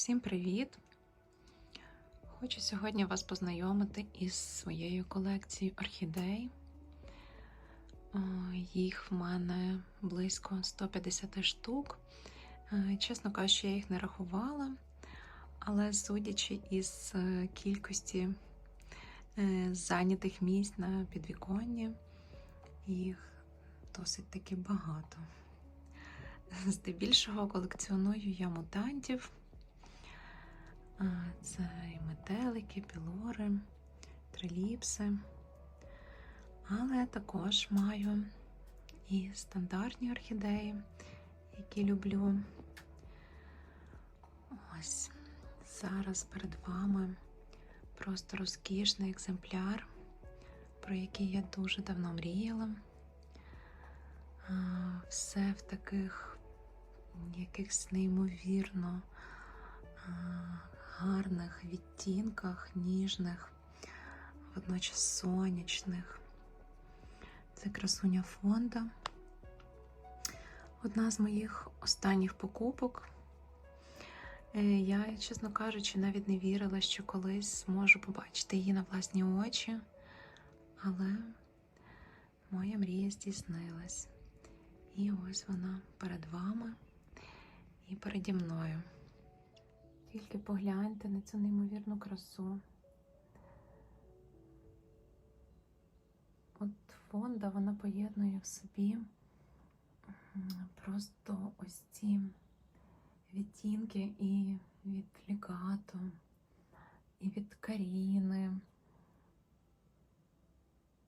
Всім привіт! Хочу сьогодні вас познайомити із своєю колекцією орхідей. Е, Їх в мене близько 150 штук. Е, Чесно кажучи, я їх не рахувала, але судячи із е, кількості зайнятих місць на підвіконні, їх досить таки багато. Здебільшого колекціоную я мутантів. Це і метелики, пілори, триліпси. Але також маю і стандартні орхідеї, які люблю. Ось зараз перед вами просто розкішний екземпляр, про який я дуже давно мріяла. Все в таких якихось неймовірно гарних відтінках, ніжних, водночас сонячних. Це красуня фонда. Одна з моїх останніх покупок. Е, Я, чесно кажучи, навіть не вірила, що колись зможу побачити її на власні очі, але моя мрія здійснилась. І ось вона перед вами і переді мною. Тільки погляньте на цю неймовірну красу. От фонда вона поєднує в собі просто ось ці відтінки і від лігато, і від каріни.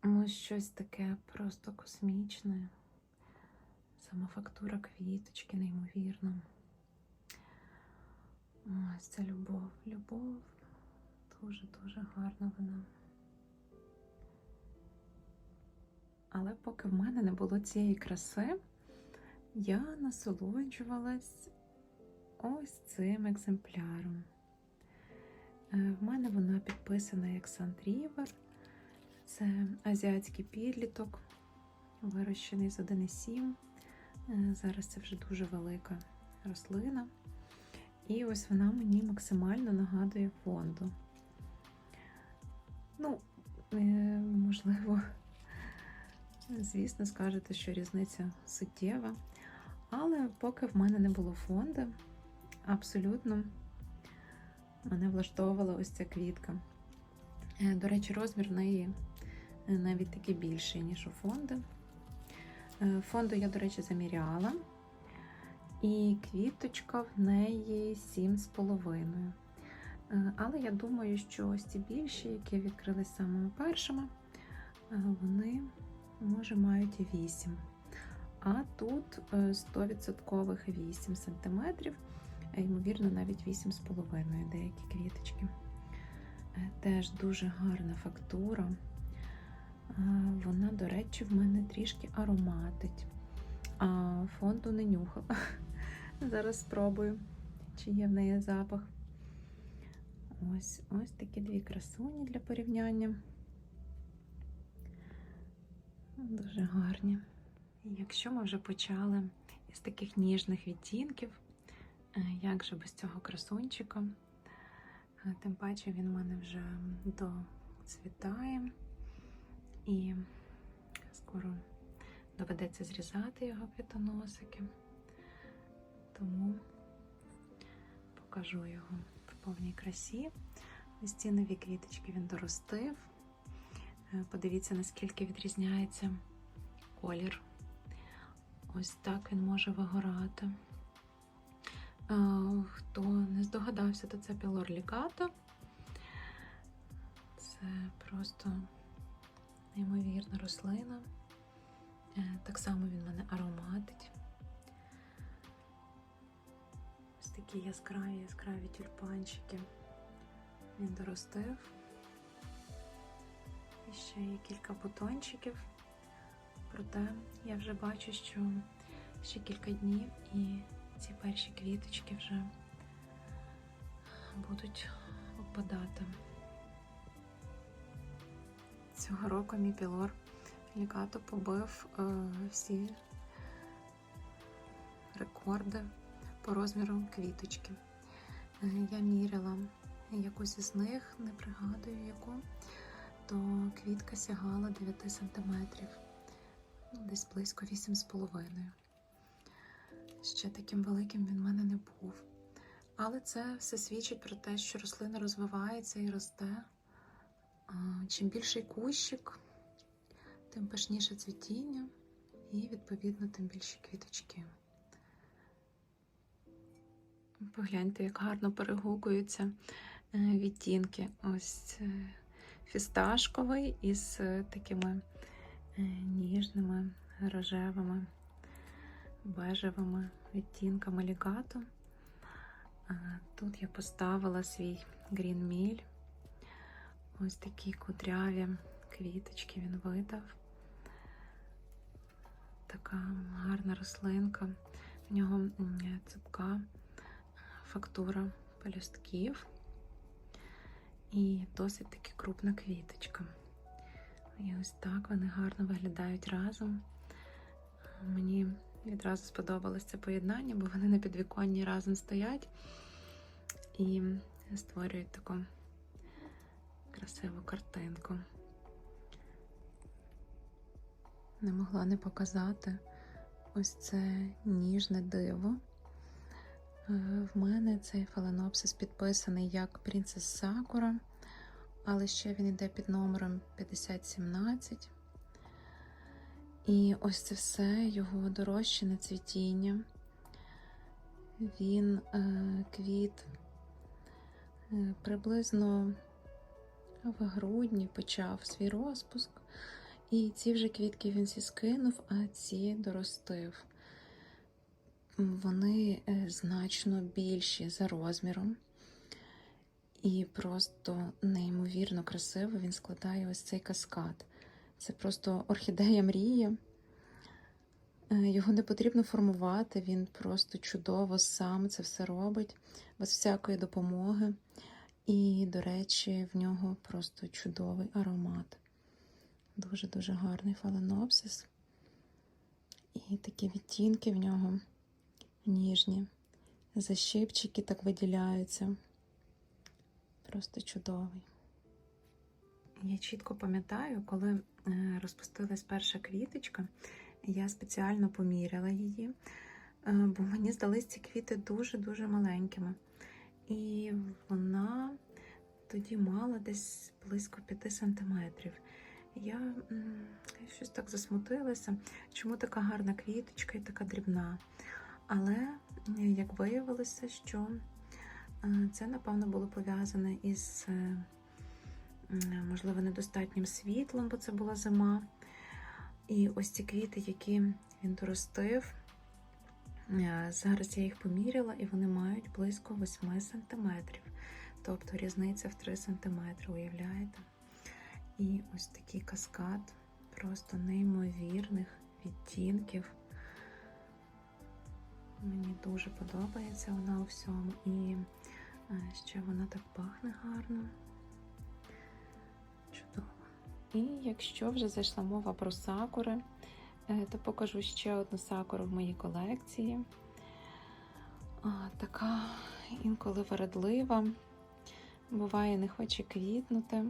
Ну, щось таке просто космічне. Сама фактура квіточки неймовірна. Ось це любов. Любов дуже-дуже гарна вона. Але поки в мене не було цієї краси, я насолоджувалась ось цим екземпляром. Е, В мене вона підписана як Сандрівер. Це азіатський підліток, вирощений з 1,7. Е, Зараз це вже дуже велика рослина. І ось вона мені максимально нагадує фонду. Ну, е, можливо, звісно, скажете, що різниця суттєва. Але поки в мене не було фонду, абсолютно мене влаштовувала ось ця квітка. Е, До речі, розмір в неї навіть такий більший, ніж у фонди. Е, Фонду я, до речі, заміряла. І квіточка в неї 7,5. Е, Але я думаю, що ось ці більші, які відкрились самими першими, е, вони, може, мають 8. А тут е, 100% 8 см, ймовірно, навіть 8,5 деякі квіточки. Е, Теж дуже гарна фактура. Вона, до речі, в мене трішки ароматить. А фонду не нюхала. Зараз спробую, чи є в неї запах. Ось ось такі дві красуні для порівняння. Дуже гарні. Якщо ми вже почали із таких ніжних відтінків, е, як же без цього красунчика, Е, тим паче він в мене вже доцвітає і скоро доведеться зрізати його квітоносики, тому покажу його в повній красі. Ось ці нові квіточки він доростив. Е, Подивіться, наскільки відрізняється колір. Ось так він може вигорати. Е, Хто не здогадався, то це пілор лікато. Це просто неймовірна рослина. Е, Так само він мене ароматить. Такі яскраві, яскраві тюльпанчики. Він доростив. І ще є кілька бутончиків. Проте я вже бачу, що ще кілька днів і ці перші квіточки вже будуть опадати. Цього року мій пілор лікато побив е, всі рекорди по розміру квіточки. Е, Я міряла якусь із них, не пригадую яку, то квітка сягала 9 сантиметрів, ну, десь близько 8,5. Ще таким великим він в мене не був. Але це все свідчить про те, що рослина розвивається і росте. Чим більший кущик, тим пишніше цвітіння і, відповідно, тим більші квіточки. Погляньте, як гарно перегукуються е, відтінки. Ось е, фісташковий із е, такими ніжними, рожевими, бежевими відтінками лігату. Тут я поставила свій грінміль. Ось такі кудряві квіточки він видав. Така гарна рослинка. В нього цупка фактура пелюстків і досить таки крупна квіточка. І ось так вони гарно виглядають разом. Мені відразу сподобалось це поєднання, бо вони на підвіконні разом стоять і створюють таку красиву картинку. Не могла не показати ось це ніжне диво. Е, В мене цей фаленопсис підписаний як Принцес Сакура, але ще він йде під номером 5017. І ось це все його дорощене цвітіння. Він е, квіт е, приблизно в грудні почав свій розпуск. І ці вже квітки він всі скинув, а ці доростив. Вони е, значно більші за розміром. І просто неймовірно красиво він складає ось цей каскад. Це просто орхідея мрія. Е, Його не потрібно формувати, він просто чудово сам це все робить, без всякої допомоги. І, до речі, в нього просто чудовий аромат. Дуже-дуже гарний фаленопсис. І такі відтінки в нього ніжні. Защипчики так виділяються. Просто чудовий. Я чітко пам'ятаю, коли е, розпустилась перша квіточка, я спеціально поміряла її, е, бо мені здались ці квіти дуже-дуже маленькими. І вона тоді мала десь близько 5 сантиметрів. Я щось так засмутилася, чому така гарна квіточка і така дрібна. Але е, як виявилося, що е, це, напевно, було пов'язане із, е, можливо, недостатнім світлом, бо це була зима. І ось ці квіти, які він доростив, зараз я їх поміряла, і вони мають близько 8 сантиметрів. Тобто різниця в 3 сантиметри, уявляєте? І ось такий каскад просто неймовірних відтінків. Мені дуже подобається вона у всьому. І е, ще вона так пахне гарно. Чудово. І якщо вже зайшла мова про сакури, е, то покажу ще одну сакуру в моїй колекції. Така інколи вередлива, буває, не хоче квітнути.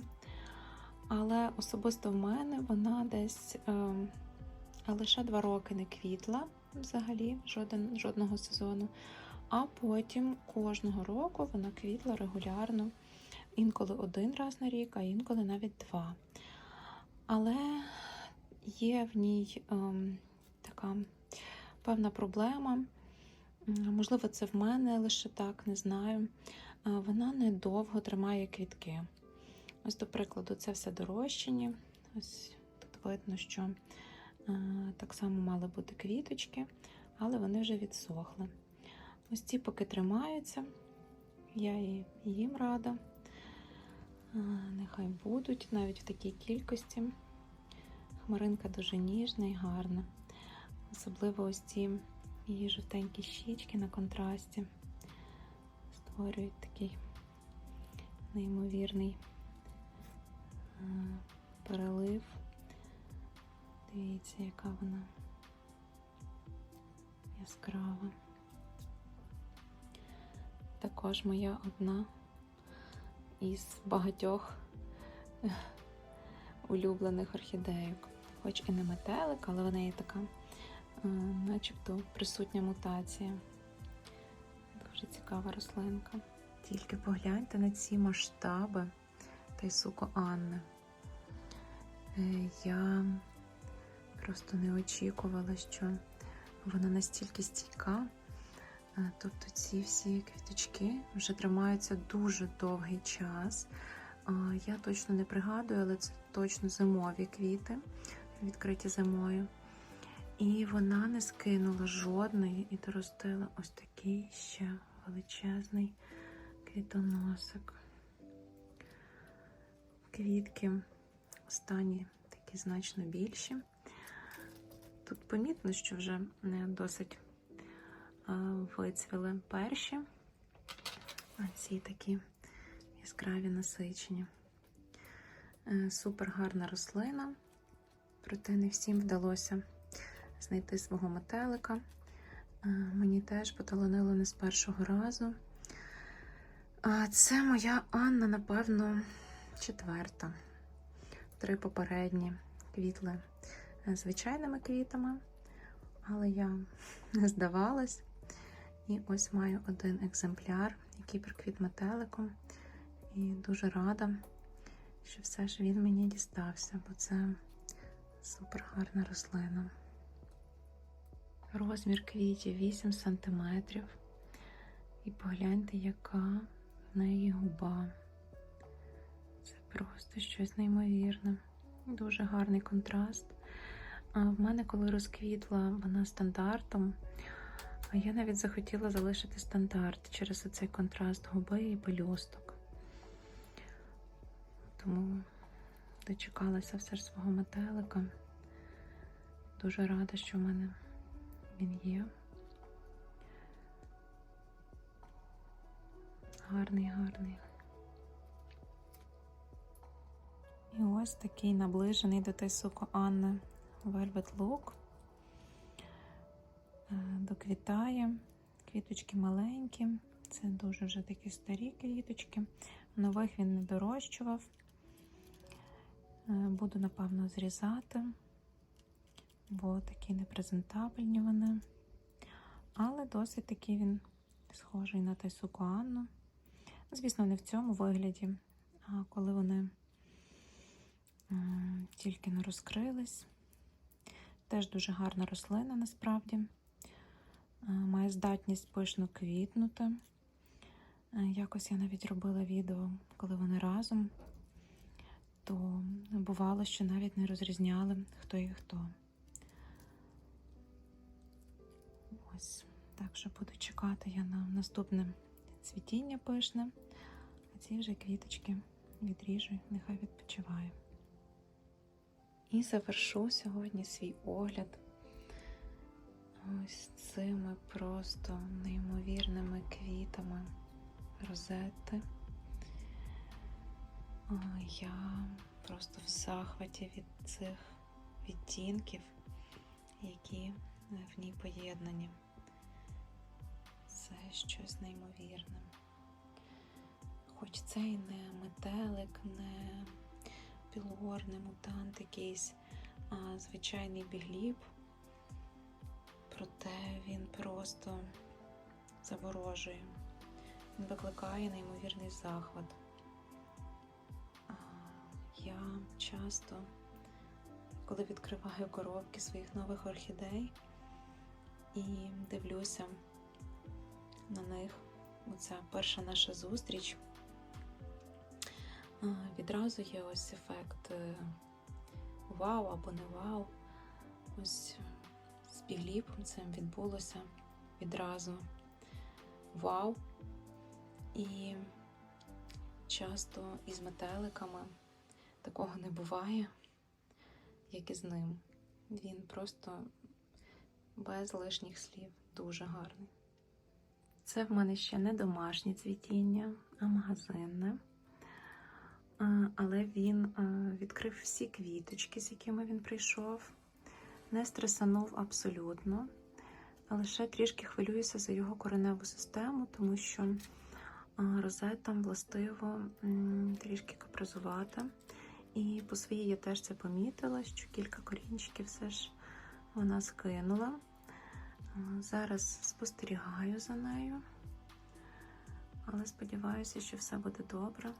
Але особисто в мене вона десь е, лише два роки не квітла взагалі, жоден, жодного сезону. А потім кожного року вона квітла регулярно, інколи один раз на рік, а інколи навіть два. Але є в ній е, така певна проблема. Можливо, це в мене лише так, не знаю. Вона недовго тримає квітки. Ось, до прикладу, це все дорощені. Ось тут видно, що е, так само мали бути квіточки, але вони вже відсохли. Ось ці поки тримаються, я і їм рада. Е, нехай будуть навіть в такій кількості. Хмаринка дуже ніжна і гарна. Особливо ось ці її жовтенькі щічки на контрасті створюють такий неймовірний перелив. Дивіться, яка вона яскрава. також моя одна із багатьох улюблених орхідейок. Хоч і не метелик, але в неї така, е, начебто, присутня мутація. Дуже цікава рослинка. Тільки погляньте на ці масштаби Тайсуко Анни. Е, Я просто не очікувала, що вона настільки стійка. Тобто ці всі квіточки вже тримаються дуже довгий час. Я точно не пригадую, але це точно зимові квіти, відкриті зимою. І вона не скинула жодної і доростила ось такий ще величезний квітоносик. Квітки останні такі значно більші. Тут помітно, що вже не досить вицвіли перші, а ці такі яскраві насичені. Е, Супер гарна рослина, проте не всім вдалося знайти свого метелика. Е, Мені теж поталанило не з першого разу. Це моя Анна, напевно, четверта. Три попередні квітли е, звичайними квітами, але я не здавалась. І ось маю один екземпляр, який приквіт метеликом. І дуже рада, що все ж він мені дістався, бо це супер гарна рослина. Розмір квітів 8 см. І погляньте, яка в неї губа. Це просто щось неймовірне. Дуже гарний контраст. А в мене, коли розквітла вона стандартом, а я навіть захотіла залишити стандарт через оцей контраст губи і пелюсток. Тому дочекалася все ж свого метелика. Дуже рада, що в мене він є. Гарний, гарний. І ось такий наближений до Тайсуко Анни Velvet Look. Е, Доквітає. Квіточки маленькі. Це дуже вже такі старі квіточки. Нових він не дорощував. Е, Буду, напевно, зрізати, бо такі непрезентабельні вони. Але досить такий він схожий на Тайсуко Анну. Звісно, не в цьому вигляді, а коли вони тільки не розкрились. Теж дуже гарна рослина насправді. Е, Має здатність пишно квітнути. Е, Якось я навіть робила відео, коли вони разом, то бувало, що навіть не розрізняли, хто і хто. Ось, так що буду чекати я на наступне цвітіння пишне, а ці вже квіточки відріжу, нехай відпочиває. І завершу сьогодні свій огляд ось цими просто неймовірними квітами розетти. Я просто в захваті від цих відтінків, які в ній поєднані. Це щось неймовірне. Хоч це і не метелик, не пілор, не мутант якийсь, а звичайний бігліб, проте він просто заворожує. Він викликає неймовірний захват. Я часто, коли відкриваю коробки своїх нових орхідей і дивлюся на них, оця перша наша зустріч, відразу є ось ефект е, вау або не вау. Ось з бігліпом цим відбулося відразу вау. І часто із метеликами такого не буває, як і з ним. Він просто без лишніх слів дуже гарний. Це в мене ще не домашнє цвітіння, а магазинне. Але він відкрив всі квіточки, з якими він прийшов, не стресанув абсолютно. Лише трішки хвилююся за його кореневу систему, тому що Розетам властиво трішки капризувати. І по своїй я теж це помітила, що кілька корінчиків все ж вона скинула. Зараз спостерігаю за нею, але сподіваюся, що все буде добре.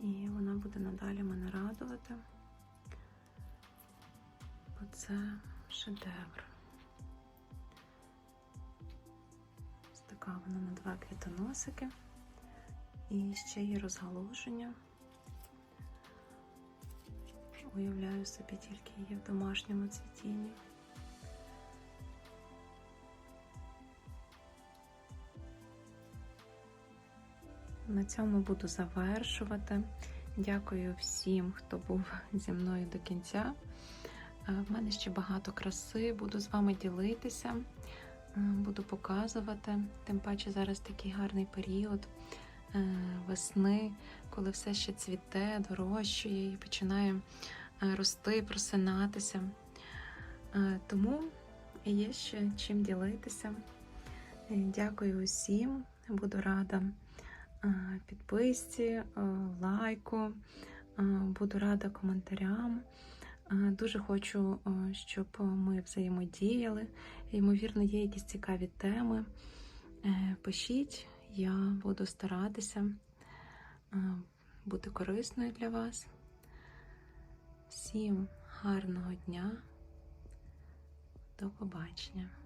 І вона буде надалі мене радувати. Бо це шедевр. Ось така вона на два квітоносики. І ще є розгалуження. Уявляю собі тільки її в домашньому цвітінні. На цьому буду завершувати. Дякую всім, хто був зі мною до кінця. Е, В мене ще багато краси, буду з вами ділитися, буду показувати. Тим паче зараз такий гарний період е, весни, коли все ще цвіте, дорощує і починає е, рости, просинатися. Тому є ще чим ділитися. Дякую усім, буду рада підписці, лайку, буду рада коментарям. Дуже хочу, щоб ми взаємодіяли. Ймовірно, є якісь цікаві теми. Е, Пишіть, я буду старатися бути корисною для вас. Всім гарного дня. До побачення.